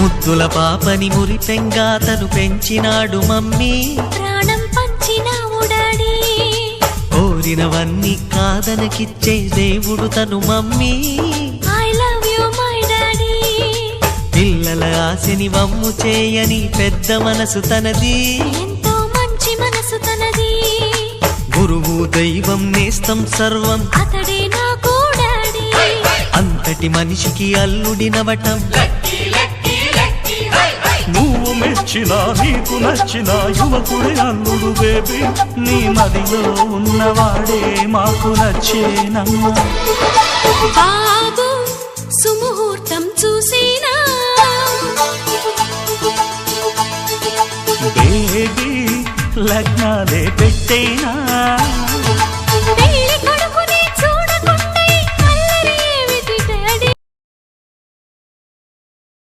ముద్దుల పాపని మురిపెంగా తను పెంచినాడు మమ్మీ. ప్రాణం పంచినావు డాడీ కోరినవన్నీ కాదనకిచ్చే దేవుడు తను mummy. I love you my daddy పిల్లల ఆశని వమ్ము చేయని పెద్ద మనసు తనది. ఎంతో మంచి మనసు తనది. గురువు దైవం నేస్తం సర్వం. అతడే నాకు డాడీ అంతటి మనిషికి అల్లుడినవటం నువ్వు మెచ్చిన నీకు నచ్చిన యువకుడే అల్లుడు బేబీ. నీ మదిలో ఉన్నవాడే మాకు నచ్చేనమ్మా. బాబు సుముహూర్తం చూసినా? బేబీ లగ్నాలే పెట్టేనా?